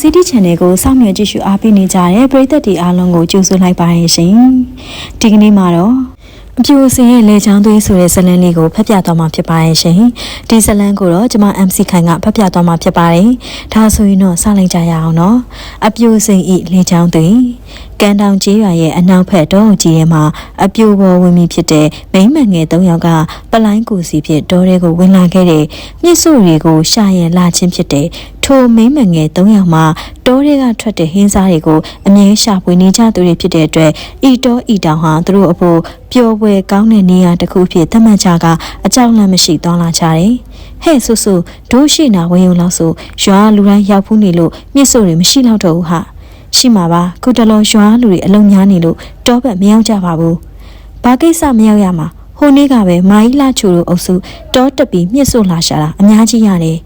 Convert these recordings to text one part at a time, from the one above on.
City Channel ကိုစောင့်မျှော်ကြည့်ရှုအားပေးနေကြတဲ့ပရိသတ်တွေအားလုံးကိုကြိုဆိုလိုက်ပါရရှင်။ဒီကနေ့မှာတော့အပြူစင်ရဲ့လေချောင်းသွေးဆိုတဲ့ဇလန်းလေးကိုဖတ်ပြသွားမှာဖြစ်ပါရဲ့ရှင်။ဒီဇလန်းကိုတော့ကျွန်မ MC ခိုင်ကဖတ်ပြသွားမှာဖြစ်ပါတယ်။ဒါဆိုရင်တော့စလိုက်ကြရအောင်နော်။အပြူစင်ဤလေချောင်းသွေးကန်တောင်ကျေးရွာရဲ့အနောက်ဘက်တောကြီးထဲမှာအပြိုပေါ်ဝင်ပြီးဖြစ်တဲ့မိမ့်မငယ်၃ယောက်ကပလိုင်းကိုစီဖြစ်တောထဲကိုဝင်လာခဲ့တဲ့မြစ်စုတွေကိုရှာရင်လာချင်းဖြစ်တဲ့ ထိုမိမ့်မငယ်၃ယောက်မှာတောတွေကထွက်တဲ့ဟင်းစားတွေကိုအမြဲရှာဖွေနေကြသူတွေဖြစ်တဲ့အတွက်ဤတောဤတောင်ဟာသူတို့အဖို့ပျော်ပွဲကောင်းတဲ့နေရာတစ်ခုဖြစ်သတ်မှတ်ကြကအကြောင်းလန့်မရှိသွားလာကြတယ်ဟဲ့ဆူဆူဒိုးရှိနာဝင်ုံလောက်ဆိုရွာလူတိုင်းရောက်ဖူးနေလို့မြစ်စုတွေမရှိတော့တော့ဘူးဟာရှိမှာပါခုတလုံးရွာလူတွေအလုံးများနေလို့တောဘက်မရောက်ကြပါဘူးဘာကိစ္စမရောက်ရမှာဟိုနေ့ကပဲမာကြီးလာချိုတို့အုပ်စုတောတက်ပြီးမြစ်ဆို့လာရှာတာအများကြီးရတယ်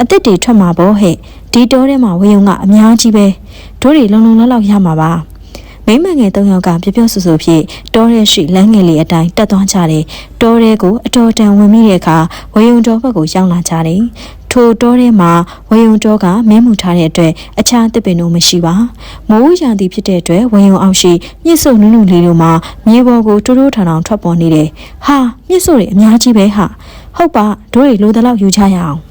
အစ်စ်တွေထွက်မှာပေါ့ဟဲ့ဒီတောထဲမှာဝေယုံကအများကြီးပဲတို့တွေလုံလုံလောက်လောက်ရမှာပါမိမငယ်၃ယောက်ကပြပြဆူဆူဖြစ်တောထဲရှိလမ်းငယ်လေးအတိုင်းတက်သွားကြတယ်တောထဲကိုအတော်တန်ဝင်မိတဲ့အခါဝေယုံတော်ဘက်ကိုရောက်လာကြတယ်ထိုတောထဲမှာဝေယုံတောကမင်းမှုထားတဲ့အတွက်အခြားတစ်ပင်တို့မရှိပါမိုးရာသီဖြစ်တဲ့အတွက်ဝေယုံအောင်ရှိမြစ်စုံနုနုလေးတို့မှာမြေပေါ်ကိုတိုးတိုးထောင်ထောင်ထွက်ပေါ်နေတယ်ဟာမြစ်စုံတွေအများကြီးပဲဟာဟုတ်ပါတို့တွေလိုတလောက်ယူချရအောင်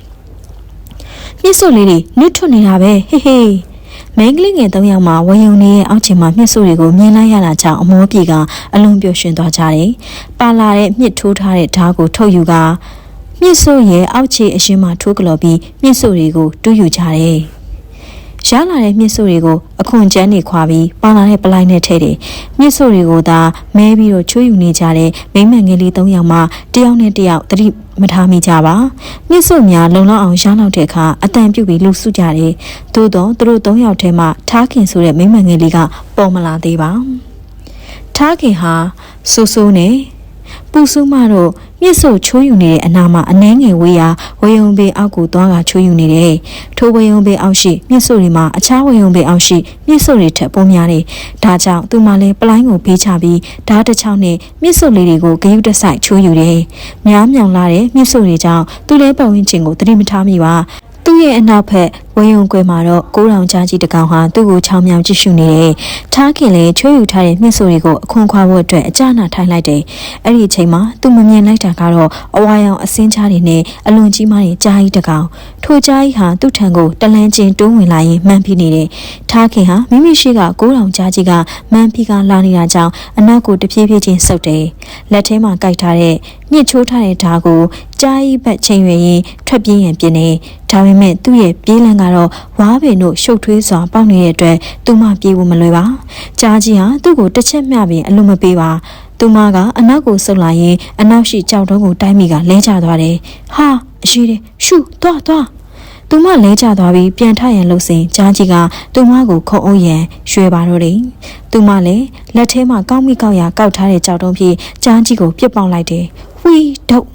မြစ်စုံလေးတွေနစ်ထွနေတာပဲဟေးဟေးမင်းကလေးငယ်၃ယောက်မှာဝေယုံနေရဲ့အောက်ခြေမှာမြစ်စုတွေကိုမြင်လိုက်ရတာကြောင့်အမောပြေကအလုံးပြုတ်ရှင်သွားကြတယ်။ပါလာတဲ့မြစ်ထိုးထားတဲ့ဓာတ်ကိုထုတ်ယူကမြစ်ဆိုးရဲ့အောက်ခြေအရှင်းမှာထိုးကလော်ပြီးမြစ်ဆိုးတွေကိုတူးယူကြတယ်။ ရလာတဲ့မြစ်ဆိုးတွေကိုအခွန်ကျန်းနေခွာပြီးပေါလာတဲ့ပလိုက်နဲ့ထဲတယ်။မြစ်ဆိုးတွေကိုသာမဲပြီးတော့ချိုးယူနေကြတဲ့မိမ့်မန်ငယ်လေး၃ယောက်မှတယောက်နဲ့တယောက်တတိမထားမိကြပါ။မြစ်ဆိုးများလုံလောက်အောင်ရောင်းလောက်တဲ့အခါအတန်ပြုတ်ပြီးလှုပ်ဆုကြတယ်။သို့တော့သူတို့၃ယောက်ထဲမှာထားခင်ဆိုတဲ့မိမ့်မန်ငယ်လေးကပေါ်မလာသေးပါ။ထားခင်ဟာဆိုးဆိုးနဲ့ ပူဆူမတို့မြစ်ဆိုချိုးယူနေတဲ့အနာမှာအနှဲငယ်ဝေးရာဝေယုံပေအောက်ကိုသွားကချိုးယူနေတယ်။ထိုဝေယုံပေအောက်ရှိမြစ်ဆိုတွေမှာအခြားဝေယုံပေအောက်ရှိမြစ်ဆိုတွေထက်ပိုများတယ်။ဒါကြောင့်သူမလည်းပလိုင်းကိုဖေးချပြီးဓာတ်တစ်ချောင်းနဲ့မြစ်ဆိုလေးတွေကိုဂယုတဆိုင်ချိုးယူတယ်။များမြောင်လာတဲ့မြစ်ဆိုတွေကြောင့်သူလည်းပတ်ဝန်းကျင်ကိုသတိမထားမိပါ။သူ့ရဲ့အနောက်ဘက် ဝင်းုံကွယ်မှာတော့ကိုးတောင်ကြားကြီးတကောင်ဟာသူ့ကိုချောင်းမြောင်ကြည့်ရှုနေတယ်။ထားခင်လည်းချိုးယူထားတဲ့မြင့်ဆိုတွေကိုအခွန်ခွာဖို့အတွက်အကြနာထိုင်လိုက်တယ်။အဲ့ဒီအချိန်မှာသူမမြင်လိုက်တာကတော့အဝါရောင်အစင်းချားတွေနဲ့အလွန်ကြီးမားတဲ့ကြားကြီးတကောင်ထိုကြားကြီးဟာသူ့ထံကိုတလန်းချင်းတွန်းဝင်လာရင်မှန်ပြီးနေတယ်။ထားခင်ဟာမိမိရှိကကိုးတောင်ကြားကြီးကမှန်ပြီးကလာနေတာကြောင့်အနောက်ကိုတပြေးပြေးချင်းဆုပ်တယ်။လက်ထဲမှာကိုက်ထားတဲ့ညှစ်ချိုးထားတဲ့ဓာတ်ကိုကြားကြီးဘက်ချိန်ရွယ်ရင်ထွက်ပြေးရင်ပြင်းနေဒါပေမဲ့သူ့ရဲ့ပြေးလန်းကတော့ဝါးပင်တို့ရှုပ်ထွေးစွာပေါက်နေတဲ့အတွက်သူမပြေးဖို့မလွယ်ပါကြားကြီးဟာသူ့ကိုတစ်ချက်မျှပြီးအလွန်မပေးပါသူမကအနောက်ကိုဆုတ်လာရင်အနောက်ရှိကြောက်တုံးကိုတိုင်းမိကလဲကျသွားတယ်ဟာအရှိတယ်ရှုသွားသွားသူမလဲကျသွားပြီးပြန်ထရန်လို့စဉ်ကြားကြီးကသူမကိုခုံအုပ်ရန်ရွှေပါတော့တယ်။သူမလည်းလက်ထဲမှာကောင်းမိကောက်ရကောက်ထားတဲ့ကြောက်တုံးဖြင့်ကြားကြီးကိုပြစ်ပေါက်လိုက်တယ်။ဝီဒုတ်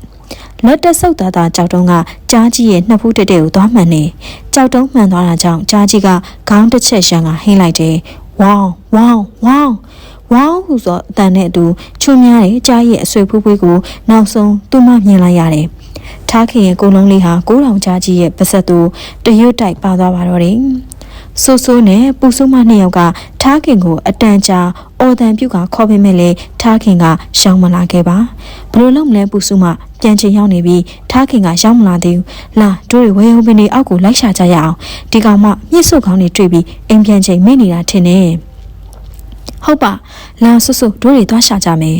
လက်တက်ဆုပ်သားသားကြောက်တုံးကကြားကြီးရဲ့နှစ်ဖူးတက်တဲ့ကိုသွားမှန်နေကြောက်တုံးမှန်သွားတာကြောင့်ကြားကြီးကခေါင်းတစ်ချက်ရှမ်းကဟင်းလိုက်တယ်ဝေါဝေါဝေါဝေါဟူသောအတန်နဲ့အတူချွတ်များတဲ့ကြားရဲ့အဆွေဖူးဖွေးကိုနောက်ဆုံးသူမမြင်လိုက်ရတယ်ထားခင်ရဲ့ကိုလုံးလေးဟာကိုးတောင်ကြားကြီးရဲ့ပါဆက်သူတရွတ်တိုက်ပါသွားပါတော့တယ် ဆိုးဆိုးနဲ့ပူဆိုးမနှစ်ယောက်ကထားခင်ကိုအတန်ကြာအော်တန်ပြုတ်ကခေါ်ပေးမဲ့လေထားခင်ကရှောင်းမလာခဲ့ပါဘလို့လုံးမလဲပူဆိုးမပြန်ချင်ရောက်နေပြီးထားခင်ကရောက်မလာသေးဘူးလာတို့တွေဝေယုံပင်တွေအောက်ကိုလိုက်ရှာကြရအောင်ဒီကောင်မမြစ်ဆုပ်ကောင်းတွေတွေ့ပြီးအိမ်ပြန်ချိန်မိနေတာထင်တယ်ဟုတ်ပါလာဆွဆွတို့တွေသွားရှာကြမယ်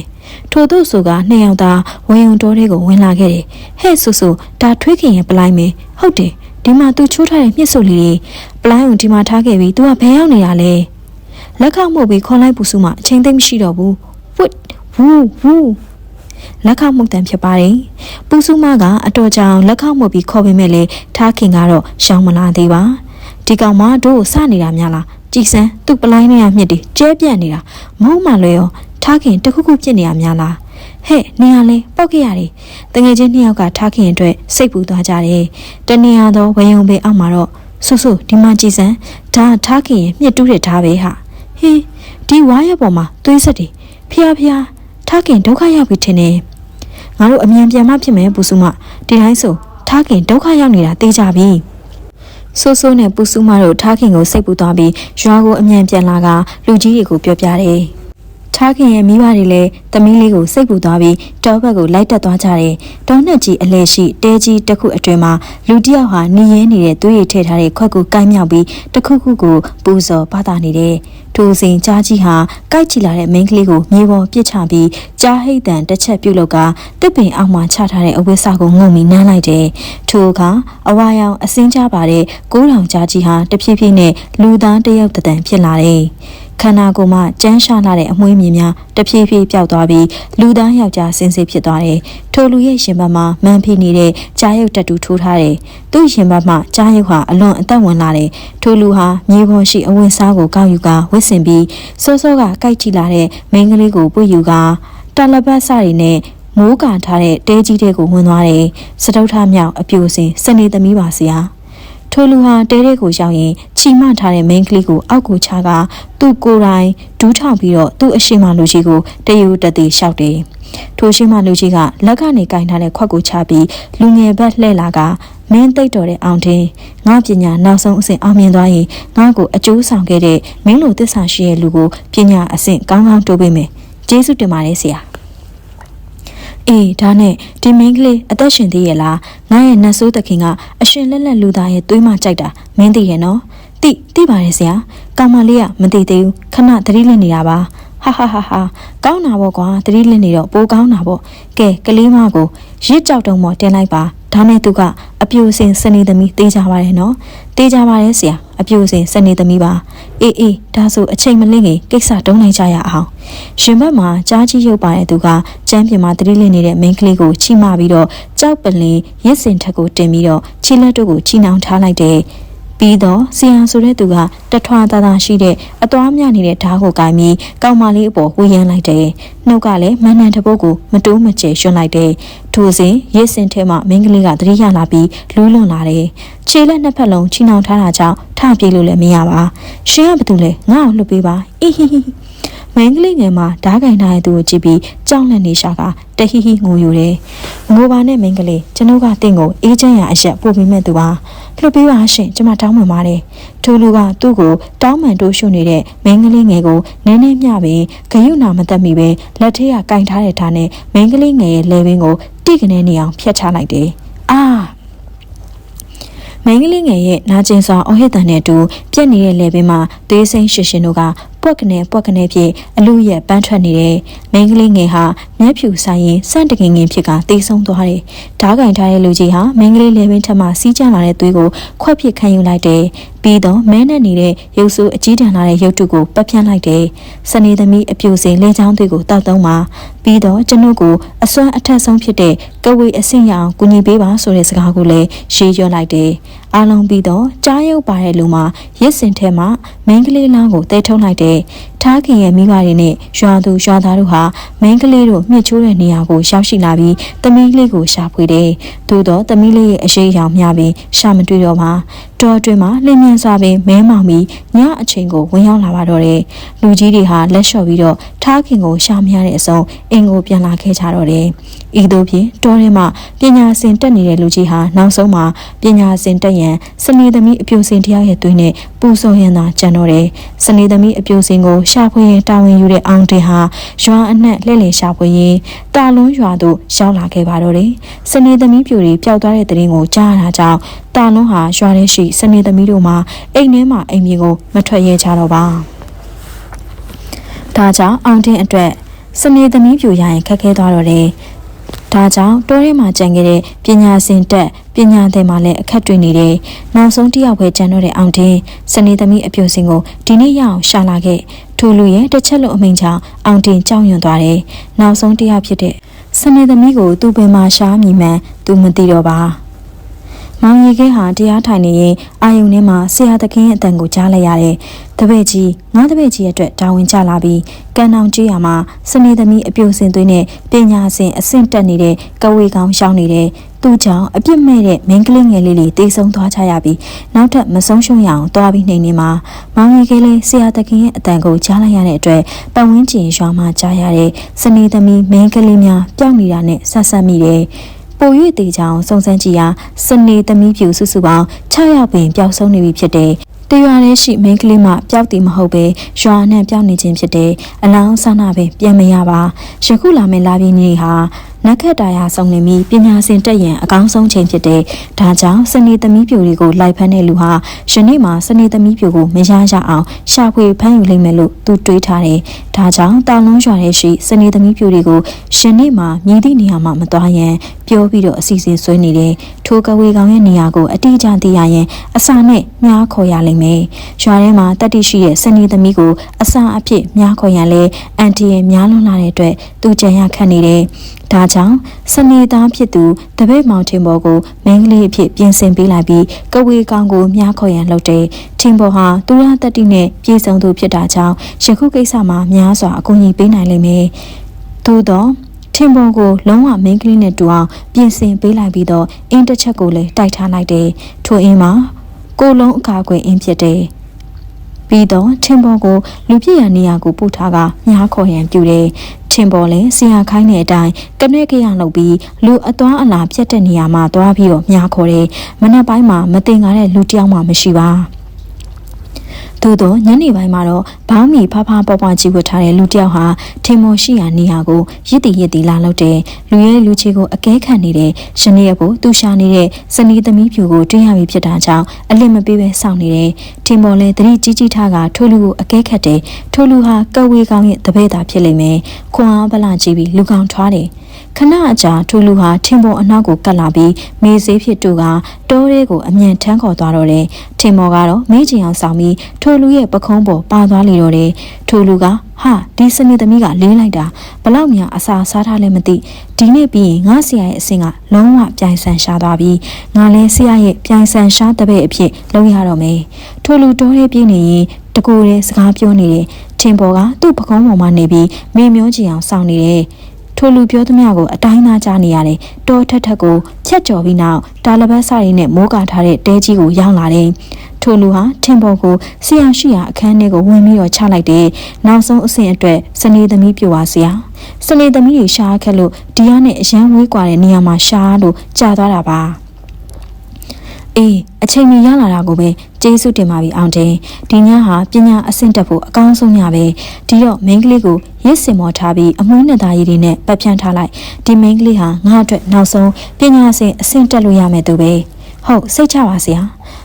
ထို့သူဆိုကနှစ်ယောက်သားဝေယုံတိုးတွေကိုဝင်လာခဲ့တယ်ဟဲ့ဆွဆွဒါထွေးခင်ရဲ့ပလိုင်းမယ်ဟုတ်တယ်ဒီမှာသူချိုးထားတဲ့မြစ်စုလေးတွေ ပလိုင်းကိုဒီမှာထားခဲ့ပြီး तू ကဘယ်ရောက်နေတာလဲလက်ခောက်မှုတ်ပြီးခေါ်လိုက်ပူစုမှအချိန်သိမ့်မရှိတော့ဘူးဝစ်ဝူးဝူးလက်ခောက်မှုတ်တန်ဖြစ်ပါတယ်ပူစုမကအတော်ကြောင်လက်ခောက်မှုတ်ပြီးခေါ်ပေမဲ့လေထားခင်ကတော့ရှောင်းမလာသေးပါဒီကောင်မတို့ကိုစနေတာများလားကြည်စမ်းသူ့ပလိုင်းနဲ့ရမြစ်တွေကျဲပြန့်နေတာမဟုတ်မှလွယ်ရောထားခင်တခုခုပြစ်နေရများလားဟဲ့နေရလဲပောက်ခဲ့ရတယ်တငယ်ချင်းနှစ်ယောက်ကထားခင်အတွက်စိတ်ပူသွားကြတယ်တနေရတော့ဝေယုံပေအောက်မှာတော့ ဆုဆုဒီမှာကြည်စမ်းဒါထားခင်ရဲ့မြစ်တူးတဲ့ဓာပဲဟာဟင်းဒီဝါရပေါ်မှာသွေးဆက်တွေဖျားဖျားထားခင်ဒုက္ခရောက်ပြီထင်တယ်ငါတို့အမြန်ပြန်မှဖြစ်မယ်ပူစုမဒီတိုင်းဆိုထားခင်ဒုက္ခရောက်နေတာသိကြပြီဆိုးဆိုးနဲ့ပူဆူမတို့ထားခင်ကိုစိတ်ပူသွားပြီးရွာကိုအမြန်ပြန်လာကလူကြီးတွေကိုပြောပြတယ်။ ထားခင်ရဲ့မိဘတွေလည်းသမီးလေးကိုစိတ်ပူသွားပြီးတောဘက်ကိုလိုက်တက်သွားကြတယ်။တောနှက်ကြီးအလဲရှိတဲကြီးတစ်ခုအတွင်မှာလူတစ်ယောက်ဟာနေရဲနေတဲ့သွေးရည်ထည့်ထားတဲ့ခွက်ကိုကိုင်းမြောက်ပြီးတစ်ခုခုကိုပူဇော်ပသနေတယ်။ထိုစဉ်ကြားကြီးဟာကြိုက်ချီလာတဲ့မိန်းကလေးကိုမြေပေါ်ပစ်ချပြီးကြားဟိတ်တန်တစ်ချက်ပြုတ်လောက်ကတစ်ပင်အောက်မှာချထားတဲ့အဝိစာကိုငုံပြီးနမ်းလိုက်တယ်။ထိုအခါအဝါရောင်အစင်းကြပါတဲ့ကိုးတောင်ကြားကြီးဟာတဖြည်းဖြည်းနဲ့လူသားတစ်ယောက်တန်ဖြစ်လာတယ်။ ခန္ဓာကိုယ်မှာကြမ်းရှာလာတဲ့အမွှေးမြင်များတဖြည်းဖြည်းပျောက်သွားပြီးလူသားယောက်ျားစင်စစ်ဖြစ်သွားတယ်။ထိုလူရဲ့ရှင်ဘတ်မှာမန်ဖိနေတဲ့ကြားရုပ်တက်တူထိုးထားတယ်။သူ့ရှင်ဘတ်မှာကြားရုပ်ဟာအလွန်အသက်ဝင်လာတယ်။ထိုလူဟာမြေပေါ်ရှိအဝတ်စားကိုကောက်ယူကဝတ်ဆင်ပြီးစောစောကကြိုက်ကြည့်လာတဲ့မိန်းကလေးကိုပွေယူကတာလပတ်စတွေနဲ့မိုးကာထားတဲ့တဲကြီးတဲ့ကိုဝင်သွားတယ်။စတုထမြောက်အပြိုစင်စနေသမီးပါဆရာ။ ထိုလူဟာတဲတဲ့ကိုရောက်ရင်ချီမထားတဲ့မိန်းကလေးကိုအောက်ကိုချကသူ့ကိုယ်တိုင်ဒူးထောင်ပြီးတော့သူ့အရှိမလူကြီးကိုတယူတသေးလျှောက်တယ်။ထိုရှိမလူကြီးကလက်ကနေကင်ထားတဲ့ခွက်ကိုချပြီးလူငယ်ဘက်လှည့်လာကမင်းသိတော်တဲ့အောင်တင်းငါပညာနောက်ဆုံးအဆင့်အောင်မြင်သွားရင်ငါ့ကိုအကျိုးဆောင်ခဲ့တဲ့မင်းလိုသစ္စာရှိတဲ့လူကိုပညာအဆင့်ကောင်းကောင်းတိုးပေးမယ်။ကျေးဇူးတင်ပါတယ်ဆရာ။ အေးဒါနဲ့ဒီမင်းကလေးအသက်ရှင်သေးရဲ့လားငါရဲ့နတ်ဆိုးသခင်ကအရှင်လက်လက်လူသားရဲ့သွေးမကြိုက်တာမင်းသိရဲ့နော်တိတိပါတယ်ဆရာကောင်မလေးကမသိသေးဘူးခဏသတိလစ်နေတာပါဟာဟာဟာဟာကောင်းတာပေါ့ကွာသတိလစ်နေတော့ပိုကောင်းတာပေါ့ကဲကလေးမကိုရစ်ကြောက်တုံးမော်တင်လိုက်ပါဒါနဲ့သူကအပြိုစင်စနေသမီးတေးကြပါတယ်နော် တေးကြပါတယ်ဆရာအပြိုစင်စနေသမီးပါအေးအေးဒါဆိုအချိန်မလင့်ခင်ကိစ္စတုံးလိုက်ကြရအောင်ရှင်ဘက်မှာကြားကြီးရုပ်ပါတဲ့သူကကျမ်းပြင်မှာတတိလင်းနေတဲ့မိန်းကလေးကိုချိမပြီးတော့ကြောက်ပလင်ရစ်စင်ထက်ကိုတင်ပြီးတော့ခြေလက်တို့ကိုချီနှောင်ထားလိုက်တယ် ပြီးတော့ဆီယန်ဆိုတဲ့သူကတထွားသားသားရှိတဲ့အသွားမြနေတဲ့ဓာတ်ကိုကိုင်းပြီးကောင်းမလေးအပေါ်ဝေယမ်းလိုက်တယ်။နှုတ်ကလည်းမနှံတပုတ်ကိုမတိုးမကျဲရွှွလိုက်တယ်။ထိုစဉ်ရစ်စင်ထဲမှာမင်းကလေးကသတိရလာပြီးလူးလွန်လာတယ်။ခြေလက်နှစ်ဖက်လုံးချီနှောင်ထားတာကြောင့်ထပြေးလို့လည်းမရပါ။ရှင်ကဘာတူလဲငါ့ကိုလှုပ်ပေးပါ။အီဟီဟီ မင်းကလေးငယ်မှာဓားကင်ထားတဲ့သူကိုကြည့်ပြီးကြောက်လန့်နေရှာကတဟီဟီငိုယူတယ်။ငိုပါနဲ့မင်းကလေးကျွန်ုပ်ကတင့်ကိုအေးချမ်းရအရက်ပို့ပြီးမဲ့သူပါ။လှုပ်ပေးပါရှင်ကျွန်မတောင်းပန်ပါတယ်။ထိုလူကသူ့ကိုတောင်းပန်တိုးရှုနေတဲ့မင်းကလေးငယ်ကိုနည်းနည်းမျှပြီးဂယုနာမသက်မိပဲလက်ထက်ကကင်ထားတဲ့ထားနဲ့မင်းကလေးငယ်ရဲ့လဲပင်ကိုတိကနေနေအောင်ဖျက်ချလိုက်တယ်။အာမင်းကလေးငယ်ရဲ့နာကျင်စွာအော်ဟစ်တန်နဲ့အတူပြက်နေတဲ့လေပင်မှာသေးစိမ့်ရှရှင်တို့က ပွက်ကနေပွက်ကနေဖြစ်အလူရဲ့ပန်းထွက်နေတဲ့မင်းကလေးငယ်ဟာမျက်ဖြူဆိုင်ရင်စန့်တကင်ငင်ဖြစ်ကတေးဆုံးသွားတယ်။ဓားကင်ထားတဲ့လူကြီးဟာမင်းကလေးလေပင်ထက်မှစီးကျလာတဲ့သွေးကိုခွက်ပစ်ခံယူလိုက်တယ်။ ပြီးတော့မဲနဲ့နေတဲ့ရုပ်ဆိုးအကြီးတန်းလာတဲ့ရုပ်တုကိုပတ်ပြန်းလိုက်တယ်။စနေသမီးအပြူစင်လေချောင်းသွေးကိုတောက်သုံးပါပြီးတော့ကျွန်ုပ်ကိုအစွမ်းအထက်ဆုံးဖြစ်တဲ့ကဝေအဆင့်ရအောင်ကူညီပေးပါဆိုတဲ့စကားကိုလည်းရှေးရွလိုက်တယ်။အားလုံးပြီးတော့ကြားရုပ်ပါတဲ့လူမှာရစ်စင်ထဲမှာမင်းကလေးလောင်းကိုတဲထုံးလိုက်တယ်။ ထားခင်ရဲ့မိဘတွေနဲ့ရွာသူရွာသားတို့ဟာမင်းကလေးတို့မြစ်ချိုးတဲ့နေရာကိုရောက်ရှိလာပြီးတမီးလေးကိုရှာဖွေတယ်။သို့တော့တမီးလေးရဲ့အရေးအယောင်မျှပြီးရှာမတွေ့တော့ပါ။တောအတွင်းမှာလင်းမြန်စွာပင်မဲမောင်ပြီးညအချိန်ကိုဝင်ရောက်လာပါတော့တယ်။လူကြီးတွေဟာလက်လျှော့ပြီးတော့ထားခင်ကိုရှာမရတဲ့အစုံအင်ကိုပြန်လာခဲ့ကြတော့တယ်။ဤသို့ဖြင့်တောထဲမှာပညာစင်တက်နေတဲ့လူကြီးဟာနောက်ဆုံးမှာပညာစင်တက်ရန်စနေသမီးအပြိုစင်တရားရဲ့သွေးနဲ့ပူဆော်ရန်သာကြံတော့တယ်။စနေသမီးအပြိုစင်ကိုရှာဖွေရင်တာဝန်ယူတဲ့အောင်တင်ဟာရွာအနှက်လှည့်လည်ရှာဖွေရင်တာလွန်းရွာသို့ရောက်လာခဲ့ပါတော့တယ်။စနေသမီးပြိုတွေပျောက်သွားတဲ့တရင်ကိုကြားရတာကြောင့်တာလွန်းဟာရွာထဲရှိစနေသမီးတို့မှာအိမ်ထဲမှာအိမ်မြေကိုမထွက်ရဲကြတော့ပါ။ဒါကြောင့်အောင်တင်အတွက်စနေသမီးပြိုရရင်ခက်ခဲသွားတော့တယ်။ ဒါကြောင့်တိုးရဲမှာကြံခဲ့တဲ့ပညာစင်တက်ပညာသင်မှာလည်းအခက်တွေ့နေတယ်။နောက်ဆုံးတယောက်ပဲကြံတော့တဲ့အောင်တင်စနေသမီးအပြိုစင်ကိုဒီနေ့ရအောင်ရှာလာခဲ့ထိုလူရဲ့တစ်ချက်လို့အမိန်ကြောင့်အောင်တင်ကြောက်ရွံ့သွားတယ်။နောက်ဆုံးတယောက်ဖြစ်တဲ့စနေသမီးကိုသူ့ပင်မှာရှားမိမှန်သူမသိတော့ပါ။ မောင်ရီခဲဟာတရားထိုင်နေရင်အာယုန်ထဲမှာဆရာသခင်ရဲ့အတန်ကိုကြားလိုက်ရတယ်။တပည့်ကြီးငါတပည့်ကြီးအတွက်တာဝန်ကျလာပြီးကန်အောင်ကြီးရမှာစနေသမီးအပြိုစင်သွေးနဲ့ပညာစင်အဆင့်တက်နေတဲ့ကဝေကောင်ရှောင်းနေတဲ့သူ့ကြောင့်အပြစ်မဲ့တဲ့မင်းကလေးငယ်လေးလေးတေးဆုံးသွားချရပြီးနောက်ထပ်မဆုံးရှုံးရအောင်သွားပြီးနေနေမှာမောင်ရီခဲလေးဆရာသခင်ရဲ့အတန်ကိုကြားလိုက်ရတဲ့အတွက်ပတ်ဝန်းကျင်ရွာမှာကြားရတဲ့စနေသမီးမင်းကလေးများပြောင်းနေတာနဲ့ဆက်ဆက်မိတယ်။ပ ပို၍တေချောင်းစုံစမ်းကြည့်ရာစနေသမီးပြူစုစုပေါင်း6ယောက်ပင်ပျောက်ဆုံးနေပြီဖြစ်တဲ့တရွာလေးရှိမိန်းကလေးမှပျောက်တည်မဟုတ်ပဲရွာနဲ့ပျောက်နေခြင်းဖြစ်တဲ့အလောင်းဆန္ဒပင်ပြန်မရပါယခုလာမယ့်လာပြင်းကြီးဟာ နက်ခက်တာယာဆောင်နေပြီးပညာရှင်တက်ရင်အကောင်းဆုံးချိန်ဖြစ်တဲ့ဒါကြောင့်စနေသမီးပြိုတွေကိုလိုက်ဖမ်းတဲ့လူဟာယနေ့မှစနေသမီးပြိုကိုမရရအောင်ရှာဖွေဖမ်းယူလိမ့်မယ်လို့သူတွေးထားတယ်။ဒါကြောင့်တာလုံးရွာရဲ့ရှိစနေသမီးပြိုတွေကိုယနေ့မှမြည်သည့်နေရာမှမသွားရန်ပြောပြီးတော့အစီအစဉ်ဆွဲနေတယ်။ထိုကဝေကောင်ရဲ့နေရာကိုအတိအကျသိရရင်အစာနဲ့မြားခေါ်ရလိမ့်မယ်။ရွာထဲမှာတက်တိရှိတဲ့စနေသမီးကိုအစာအဖြစ်မြားခေါ်ရန်လဲအန်တီရဲ့မြားလွန်လာတဲ့အတွက်သူကြံရခတ်နေတယ်။ ဒါကြောင့်စနေသားဖြစ်သူတပိတ်မောင်ထင်ဘော်ကိုမင်းကလေးအဖြစ်ပြင်ဆင်ပေးလိုက်ပြီးကဝေကောင်ကိုမြားခေါ်ရန်လုပ်တယ်။ထင်ဘော်ဟာသူရတက်တိနဲ့ပြေဆုံးသူဖြစ်တာကြောင့်ယခုကိစ္စမှာများစွာအကူအညီပေးနိုင်လိမ့်မယ်။သို့တော့ထင်ပုံကိုလုံးဝမင်းကလေးနဲ့တူအောင်ပြင်ဆင်ပေးလိုက်ပြီးတော့အင်းတစ်ချက်ကိုလည်းတိုက်ထားလိုက်တယ်။ထိုအင်းမှာကိုလုံးအကာအကွယ်အင်းဖြစ်တယ်။ ပြီးတော့ထင်ပေါ်ကိုလူပြည့်ရနေရာကိုပို့ထားကညားခေါ်ရန်ပြုတယ်။ထင်ပေါ်လည်းဆရာခိုင်းတဲ့အတိုင်းကနဲ့ကြရလုပ်ပြီးလူအသွားအလာပြတ်တဲ့နေရာမှာသွားပြီးတော့ညားခေါ်တယ်။မနက်ပိုင်းမှာမတင်ကားတဲ့လူတယောက်မှမရှိပါ။ သို့တော့ညနေပိုင်းမှာတော့ဘောင်းမီဖဖပွားပွားကြီးဝတ်ထားတဲ့လူတစ်ယောက်ဟာထင်မော်ရှိရာနေရာကိုရစ်တီရစ်တီလာလောက်တဲ့လူရဲလူချေကိုအကဲခံနေတဲ့ရှနေရကိုသူရှာနေတဲ့စနီးသမီးဖြူကိုတွေ့ရပြီဖြစ်တာကြောင့်အလစ်မပေးပဲစောင့်နေတယ်ထင်မော်လည်းတတိကြီးကြီးထားကထိုလူကိုအကဲခတ်တယ်ထိုလူဟာကဝေကောင်ရဲ့တပည့်သားဖြစ်လိမ့်မယ်ခွန်အားပလာကြည့်ပြီးလူကောင်ထွားတယ် ခဏအကြာထူလူဟာထင်ပေါ်အနောက်ကိုကတ်လာပြီးမေးစေးဖြစ်တူကတိုးလေးကိုအမြန်ထမ်းခေါ်သွားတော့တယ်ထင်ပေါ်ကတော့မေးချင်အောင်ဆောင်ပြီးထိုလူရဲ့ပခုံးပေါ်ပါသွားလေတော့တယ်ထိုလူကဟာဒီစနေသမီးကလင်းလိုက်တာဘလောက်များအစာစားထားလဲမသိဒီနေ့ပြီးရင်ငါဆရာရဲ့အဆင့်ကလုံးဝပြိုင်ဆန်ရှားသွားပြီးငါလဲဆရာရဲ့ပြိုင်ဆန်ရှားတဲ့ဘက်အဖြစ်လုပ်ရတော့မယ်ထိုလူတိုးလေးပြင်းနေရင်တကူတဲ့စကားပြောနေတယ်ထင်ပေါ်ကသူ့ပကုံးပေါ်မှာနေပြီးမေမျောကြည့်အောင်စောင့်နေတယ် ထိုလူပြောသမျှကိုအတိုင်းသားကြားနေရတယ်။တောထက်ထက်ကိုဖြတ်ကျော်ပြီးနောက်တာလပတ်စာရင်းနဲ့မိုးကာထားတဲ့တဲကြီးကိုရောက်လာတယ်။ထိုလူဟာထင်ပေါ်ကိုဆရာရှိရာအခန်းထဲကိုဝင်ပြီးတော့ချလိုက်တယ်။နောက်ဆုံးအဆင့်အတွက်စနေသမီးပြွာဆရာ။စနေသမီးတွေရှားခက်လို့ဒီရနဲ့အရန်ဝေးကွာတဲ့နေရာမှာရှားလို့ကြာသွားတာပါ။ အေးအချိန်မီရလာတာကိုပဲကျေးဇူးတင်ပါပြီအောင်တင်ဒီညဟာပညာအဆင့်တက်ဖို့အကောင်းဆုံးညပဲဒီတော့မိန်းကလေးကိုရစ်စင်မော်ထားပြီးအမွှေးနဲ့သားရည်တွေနဲ့ပတ်ဖြန်းထားလိုက်ဒီမိန်းကလေးဟာငါ့အတွက်နောက်ဆုံးပညာဆင်အဆင့်တက်လို့ရမယ်သူပဲဟုတ်စိတ်ချပါစရာ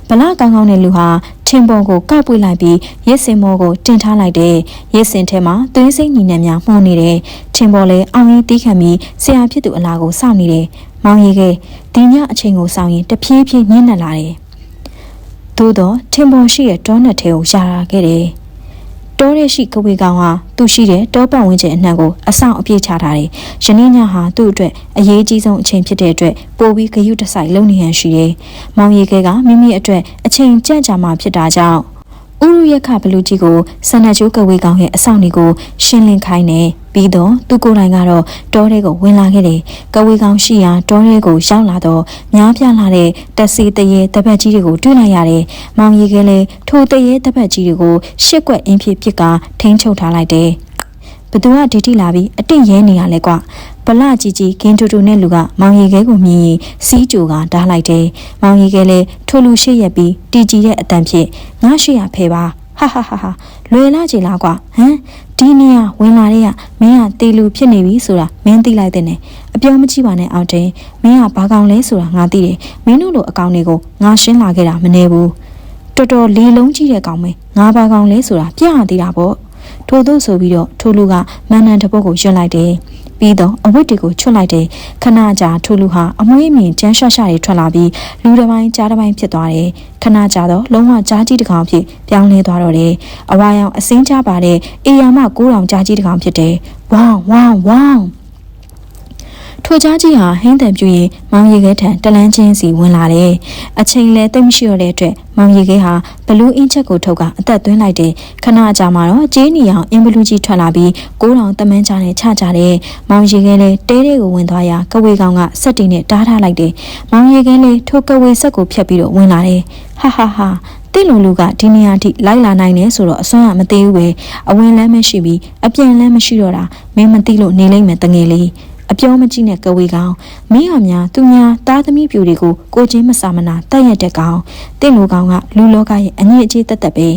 ဗလာကောင်းကောင်းတဲ့လူဟာထင်ပေါ်ကိုကောက်ပွေလိုက်ပြီးရစ်စင်မောကိုတင်ထားလိုက်တယ်ရစ်စင်ထဲမှာသွေးစိမ့်ညီနှံများမှုန်နေတယ်ထင်ပေါ်လဲအောင်ရင်တီးခံပြီးဆရာဖြစ်သူအလားကိုစောင့်နေတယ် မောင်ရီကဒီညအချိန်ကိုစောင့်ရင်တဖြည်းဖြည်းညှင်းနှက်လာတယ်သို့တော့ထင်ပေါ်ရှိတဲ့တောနဲ့ထဲကိုယာလာခဲ့တယ်တောရဲရှိကဝေကောင်ဟာသူရှိတဲ့တောပတ်ဝန်းကျင်အနှံ့ကိုအဆောင်အပြည့်ချထားတယ်။ယနေ့ညဟာသူ့အတွက်အရေးကြီးဆုံးအချိန်ဖြစ်တဲ့အတွက်ပိုပြီးဂယုတစိုက်လုံနေရန်ရှိတယ်။မောင်ရီကဲကမိမိအတွက်အချိန်ကြန့်ကြာမှဖြစ်တာကြောင့်ဥရုယခဘလူကြီးကိုဆန္ဒချိုးကဝေကောင်ရဲ့အဆောင်တွေကိုရှင်းလင်းခိုင်းတယ် ပြီးတော့သူကိုယ်တိုင်ကတော့တောထဲကိုဝင်လာခဲ့တယ်ကဝေကောင်ရှိရာတောထဲကိုရောက်လာတော့များပြားလာတဲ့တက်စီတရေတပတ်ကြီးတွေကိုတွေ့လိုက်ရတယ်မောင်ရီကလည်းထိုတရေတပတ်ကြီးတွေကိုရှစ်ကွက်အင်းဖြစ်ဖြစ်ကထိန်းချုပ်ထားလိုက်တယ်ဘသူကဒီတိလာပြီးအတင့်ရဲနေရလဲကွာဗလကြီးကြီးကင်းတူတူနဲ့လူကမောင်ရီခဲကိုမြင်ရင်စီးကြိုကဓားလိုက်တယ်။မောင်ရီခဲလည်းထိုလူရှိရက်ပြီးတီကြီးရဲ့အတန်ဖြစ်ငါရှိရဖဲပါဟာဟာဟာဟာလွယ်လာကြည်လားကွာဟမ် ဒီနေရဝင်လာတဲ့ကမင်းကတေလူဖြစ်နေပြီဆိုတာမင်းသိလိုက်တဲ့နဲ့အပြောမကြည့်ပါနဲ့အောင်တင်မင်းကဘာကောင်လဲဆိုတာငါသိတယ်မင်းတို့လိုအကောင်တွေကိုငါရှင်းလာခဲ့တာမနေဘူးတော်တော်လီလုံးကြီးတဲ့ကောင်ပဲငါဘာကောင်လဲဆိုတာပြရသေးတာပေါ့ထို့သို့ဆိုပြီးတော့ထိုလူကမန်နန်တပုတ်ကိုရွတ်လိုက်တယ် ပြီးတော့အဝတ်တွေကိုချွတ်လိုက်တယ်ခဏကြာထိုလူဟာအမွှေးမြင်ကျန်းရှရှတွေထွက်လာပြီးလူတစ်ပိုင်းကြားတစ်ပိုင်းဖြစ်သွားတယ်ခဏကြာတော့လုံးဝကြားကြီးတစ်ကောင်ဖြစ်ပြောင်းလဲသွားတော့တယ်အဝါရောင်အစင်းချပါတဲ့အေယာမ9000ကြားကြီးတစ်ကောင်ဖြစ်တယ်ဝေါဝေါဝေါ ထိုကြားကြီးဟာဟင်းတန်ပြူရင်မောင်ရီခဲထံတလန်းချင်းစီဝင်လာတယ်။အချိန်လဲသိမရှိတော့တဲ့အတွက်မောင်ရီခဲဟာဘလူးအင်းချက်ကိုထုတ်ကအသက်သွင်းလိုက်တယ်။ခဏအကြာမှာတော့ကျေးနီအောင်အင်ဘလူးကြီးထွက်လာပြီးကိုးတောင်တမန်းချနဲ့ချကြတယ်။မောင်ရီခဲလည်းတဲတဲကိုဝင်သွားရာကဝေကောင်ကစက်တီနဲ့တားထားလိုက်တယ်။မောင်ရီခဲလည်းထိုကဝေဆက်ကိုဖြတ်ပြီးတော့ဝင်လာတယ်။ဟာဟာဟာတိလုံလူကဒီနေရာထိလိုက်လာနိုင်တယ်ဆိုတော့အစွမ်းကမသေးဘူးပဲအဝင်လမ်းမရှိပြီးအပြန်လမ်းမရှိတော့တာမင်းမသိလို့နေလိမ့်မယ်တငယ်လေး အပြောမကြည့်နဲ့ကဝေကောင်မင်းဟာများသူများသားသမီးပြူတွေကိုကိုချင်းမစာမနာတတ်ရတဲ့ကောင်တင့်လိုကောင်ကလူလောကရဲ့အငြိအကျေးတက်တက်ပဲ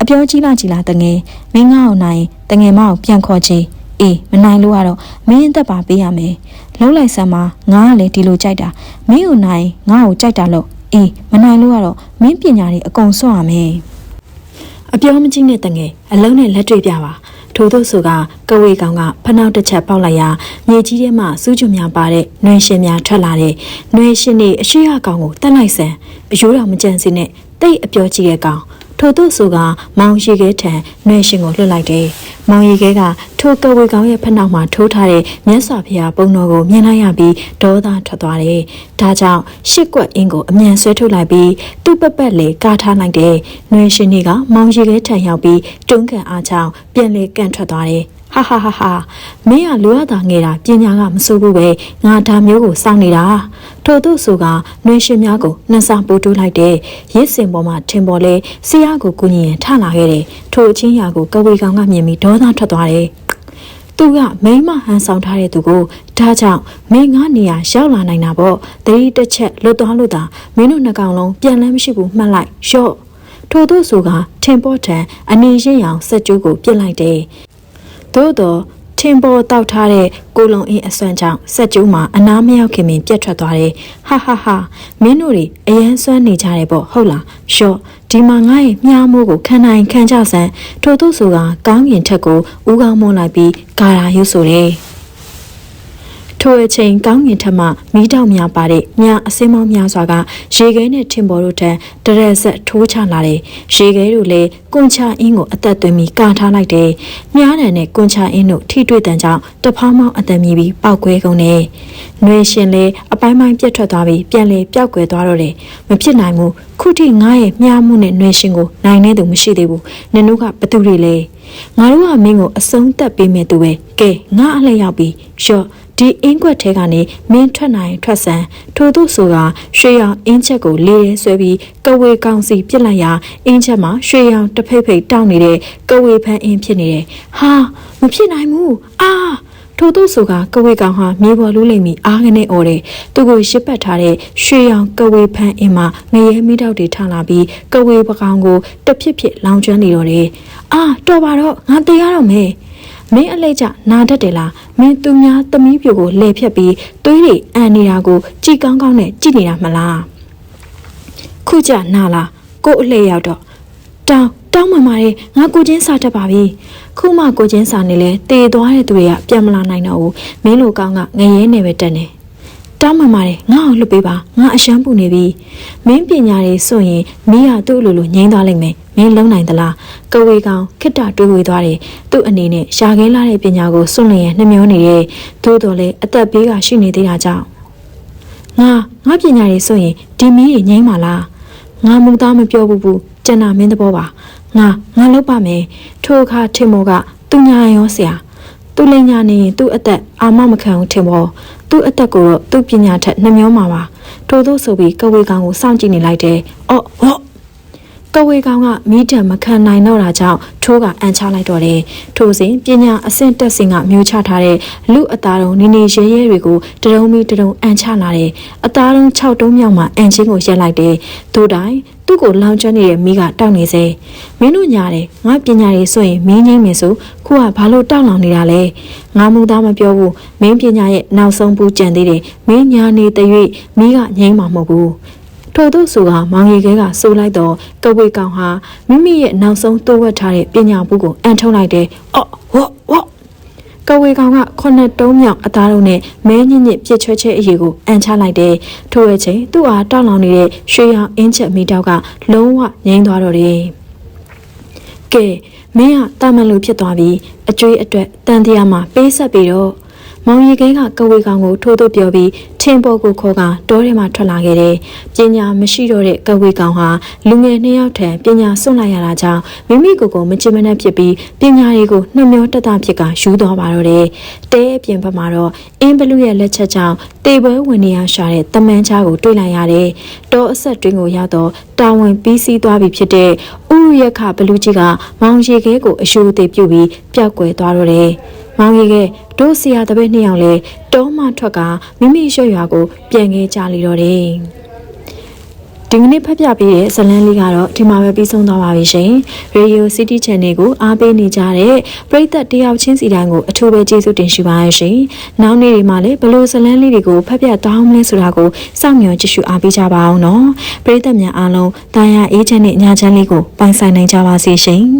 အပြောကြီးလာကြီးလာတငယ်မင်းငါ့အောင်နိုင်တငယ်မအောင်ပြန်ခေါ်ချေအေးမနိုင်လို့ကတော့မင်းအသက်ပါပေးရမယ်လုံးလိုက်စမ်းမှာငါကလည်းဒီလိုကြိုက်တာမင်းကိုနိုင်ငါ့ကိုကြိုက်တာလို့အေးမနိုင်လို့ကတော့မင်းပညာတွေအကုန်စွန့်ရမယ်အပြောမကြည့်နဲ့တငယ်အလုံးနဲ့လက်တွေ့ပြပါ ထို့သောဆိုကကဝေကောင်ကဖနှောက်တစ်ချက်ပေါက်လိုက်ရာမြေကြီးထဲမှစူးကျုံများပါတဲ့နှွေရှင်များထွက်လာတဲ့နှွေရှင်တွေအရှိရကောင်ကိုတက်လိုက်စမ်းအယိုးတော်မကြံစီနဲ့တိတ်အပြောကြည့်တဲ့ကောင် ထို့သောဆိုကမောင်ရီခဲထံနှွေရှင်ကိုလွှတ်လိုက်တယ်မောင်ရီခဲကထိုကဝေကောင်ရဲ့ဖနှောက်မှာထိုးထားတဲ့မြတ်စွာဘုရားပုံတော်ကိုမြင်လိုက်ရပြီးဒေါသထွက်သွားတယ်ဒါကြောင့်ရှစ်ကွက်အင်းကိုအမြန်ဆွဲထုတ်လိုက်ပြီးသူ့ပပက်လေကာထားလိုက်တယ်နှွေရှင်တွေကမောင်ရီခဲထံရောက်ပြီးတွန်းကန်အားချောင်းပြန်လေကန်ထွက်သွားတယ် ဟာဟာဟာဟာမင်းကလူရတာငယ်တာပညာကမစိုးဘူးပဲငါဒါမျိုးကိုစောင့်နေတာထို့သူဆိုကနှွေရှင်များကိုနှဆပိုးတိုးလိုက်တဲ့ရစ်စင်ပေါ်မှာထင်ပေါ်လဲဆရာကိုကူညီရင်ထလာခဲ့တယ်ထို့အချင်းရာကိုကဝေကောင်ကမြင်ပြီးဒေါသထွက်သွားတယ်သူကမိမဟန်ဆောင်ထားတဲ့သူကိုဒါကြောင့်မင်းငါနေရာရောက်လာနိုင်တာပေါ့တတိတစ်ချက်လွတ်သွားလို့သာမင်းတို့နှစ်ကောင်လုံးပြန်လန်းမရှိဘူးမှတ်လိုက်ရော့ထို့သူဆိုကထင်ပေါ်ထန်အနီရင်ရောင်စက်ကျိုးကိုပြစ်လိုက်တယ် သို့တော့ထင်ပေါ်တောက်ထားတဲ့ကိုလုံအင်းအစွမ်းကြောင့်စက်ကျိုးမှာအနာမရောက်ခင်ပင်ပြတ်ထွက်သွားတယ်။ဟာဟာဟာမင်းတို့တွေအရန်စွမ်းနေကြတယ်ပေါ့ဟုတ်လား။ရှော့ဒီမှာငါ့ရဲ့မြားမိုးကိုခံနိုင်ခံကြဆန်းထို့သူဆိုကကောင်းကင်ထက်ကိုဦးကောင်းမွန်းလိုက်ပြီးဂါရာရွတ်ဆိုတယ်။ ထိုအချိန်ကောင်းငင်ထက်မှမီးတောက်များပါတဲ့မြအစင်းမောင်းများစွာကရေခဲနဲ့ထင်ပေါ်တို့ထံတရက်ဆက်ထိုးချလာတယ်။ရေခဲတို့လည်းကွန်ချအင်းကိုအသက်သွင်းပြီးကာထားလိုက်တယ်။မြားနံနဲ့ကွန်ချအင်းတို့ထိတွေ့တန်ကြောင့်တဖောင်းမောင်းအသက်မြည်ပြီးပောက်ကွဲကုန်တယ်။နှွေရှင်လည်းအပိုင်းပိုင်းပြတ်ထွက်သွားပြီးပြန်လေပျောက်ကွယ်သွားတော့တယ်။မဖြစ်နိုင်ဘူး။ခုထိငါရဲ့မြားမှုနဲ့နှွေရှင်ကိုနိုင်နေသူမရှိသေးဘူး။နင်တို့ကဘသူတွေလဲ။ငါတို့ကမင်းကိုအဆုံးသက်ပေးမဲ့သူပဲ။ကဲငါအလှည့်ရောက်ပြီးရှော့ ဒီအင်းကွက်ထဲကနေမင်းထွက်နိုင်ထွက်ဆန်းထို့သူဆိုကရွှေရောင်အင်းချက်ကိုလေးရဲဆွဲပြီးကဝေကောင်စီပြစ်လိုက်ရာအင်းချက်မှာရွှေရောင်တစ်ဖိတ်ဖိတ်တောင်းနေတဲ့ကဝေဖန်းအင်းဖြစ်နေတယ်ဟာမဖြစ်နိုင်ဘူးအာထို့သူဆိုကကဝေကောင်ဟာမြေပေါ်လူးလိမ့်ပြီးအားကနေအော်တယ်သူကိုရစ်ပတ်ထားတဲ့ရွှေရောင်ကဝေဖန်းအင်းမှာငရဲမိတောက်တွေထလာပြီးကဝေပကောင်ကိုတစ်ဖြစ်ဖြစ်လောင်ကျွမ်းနေတော့တယ်အာတော်ပါတော့ငါတေးရတော့မယ် မင်းအလိုက်ကြနာတတ်တယ်လားမင်းသူများသမီးပြိုကိုလှည့်ဖြတ်ပြီးသွေးတွေအန်နေတာကိုကြည်ကောင်းကောင်းနဲ့ကြည်နေတာမလားခုကြနာလားကို့အလှည့်ရောက်တော့တောင်းတောင်းမှမာတယ်ငါကိုချင်းစာတတ်ပါပြီခုမှကိုချင်းစာနေလဲတေသွားတဲ့သူတွေကပြန်မလာနိုင်တော့ဘူးမင်းလိုကောင်းကငရဲနေပဲတက်နေ တောင်းမှမာတယ်ငါ့ကိုလှုပ်ပေးပါငါအရှမ်းပူနေပြီမင်းပညာတွေစွန့်ရင်မိရသူ့လိုလိုငိမ့်သွားလိမ့်မယ်မင်းလုံးနိုင်သလားကဝေကောင်ခိတ္တတွေးဝေသွားတယ်သူ့အနေနဲ့ရှာခဲလာတဲ့ပညာကိုစွန့်လျင်နှမျောနေတယ်သို့တော်လည်းအသက်ဘေးကရှိနေသေးတာကြောင့်ငါငါပညာတွေစွန့်ရင်ဒီမီးတွေငိမ့်ပါလားငါမူသားမပြောဘူးဘူးကျန်တာမင်းသဘောပါငါငါလုပ်ပါမယ်ထိုအခါထင်မောကသူညာရောဆရာ သူလိန်ညာနေရင်သူ့အသက်အာမမခံဘူးထင်မောသူ့အသက်ကိုတော့သူ့ပညာထက်နှမျောမှာပါထို့သောဆိုပြီးကဝေကောင်ကိုစောင့်ကြည့်နေလိုက်တယ်အော့ဟော့ ကဝေကောင်ကမိတံမခံနိုင်တော့တာကြောင့်ထိုးကအန်ချလိုက်တော့တယ်။ထို့စဉ်ပညာအဆင့်တက်စင်ကမျိုးချထားတဲ့လူအသားတုံနေနေရဲရဲတွေကိုတရုံမီတရုံအန်ချလာတယ်။အသားတုံ6တုံးမြောက်မှအန်ချင်းကိုရက်လိုက်တယ်။ထို့တိုင်းသူ့ကိုလောင်ကျွမ်းနေတဲ့မိကတောက်နေစေ။မင်းတို့ညာတယ်ငါပညာတွေဆိုရင်မင်းငိမ့်မယ်ဆိုခုကဘာလို့တောက်လောင်နေတာလဲ။ငါမူသားမပြောဘူးမင်းပညာရဲ့နောက်ဆုံးဘူးကြံသေးတယ်။မင်းညာနေတဲ့၍မိကငိမ့်မှာမဟုတ်ဘူး။ ထို့သူဆိုကမောင်ရီခဲကစိုးလိုက်တော့ကဝေကောင်ဟာမိမိရဲ့နောက်ဆုံးတိုးဝက်ထားတဲ့ပညာဘူးကိုအန်ထုံလိုက်တယ်။အော့ဝေါ့ဝေါ့ကဝေကောင်ကခုနှစ်တုံးမြောက်အသားလုံးနဲ့မဲညစ်ညစ်ပြစ်ချွဲချဲအရေးကိုအန်ချလိုက်တယ်။ထို့အချိန်သူ့အားတောက်လောင်နေတဲ့ရွှေရောင်အင်းချက်မိတောက်ကလုံးဝငြိမ်းသွားတော့တယ်။ကဲမင်းကတာမန်လူဖြစ်သွားပြီအကျွေးအတွက်တန်တရားမှာပေးဆက်ပြီးတော့ မောင်ရီခဲကကဝေကောင်ကိုထိုးထိုးပြောပြီးထင်းပေါ်ကိုခေါ်ကတောထဲမှာထွက်လာခဲ့တယ်။ပညာမရှိတော့တဲ့ကဝေကောင်ဟာလူငယ်နှစ်ယောက်ထံပညာစွန့်လိုက်ရတာကြောင့်မိမိကိုယ်ကိုမချင်မနှက်ဖြစ်ပြီးပညာတွေကိုနှမျောတက်တာဖြစ်ကယူသွားပါတော့တယ်။တဲအပြင်ဘက်မှာတော့အင်းဘလူရဲ့လက်ချက်ကြောင့်တေပွဲဝင်နေရရှာတဲ့တမန်ချားကိုတွေ့လိုက်ရတယ်။တောအဆက်တွင်းကိုရောက်တော့တာဝန်ပြီးစီးသွားပြီဖြစ်တဲ့ဥရယခဘလူကြီးကမောင်ရီခဲကိုအရှိုးအသေးပြုတ်ပြီးပျောက်ကွယ်သွားတော့တယ်။မောင်ကြီးက တို့ဆရာတပည့်နှစ်ယောက်လည်းတောမှထွက်ကမိမိရွှေရွာကို ပြန်ခဲ့ကြလိတော့တယ်ဒီကနေ့ဖတ်ပြပေးတဲ့ဇလန်းလေးကတော့ဒီမှာပဲပြီးဆုံးသွားပါပြီရှင်။ Radio City Channel ကိုအားပေးနေကြတဲ့ပရိသတ်တယောက်ချင်းစီတိုင်းကိုအထူးပဲကျေးဇူးတင်ရှိပါရရှင်။နောက်နေ့တွေမှာလည်းဘလို့ဇလန်းလေးတွေကိုဖတ်ပြသွားအောင်လဲဆိုတာကိုစောင့်မျှော်ကြည့်ရှုအားပေးကြပါအောင်နော်။ပရိသတ်များအားလုံးတာယာအေးချမ်းတဲ့ညချမ်းလေးကိုပိုင်ဆိုင်နိုင်ကြပါစေရှင်။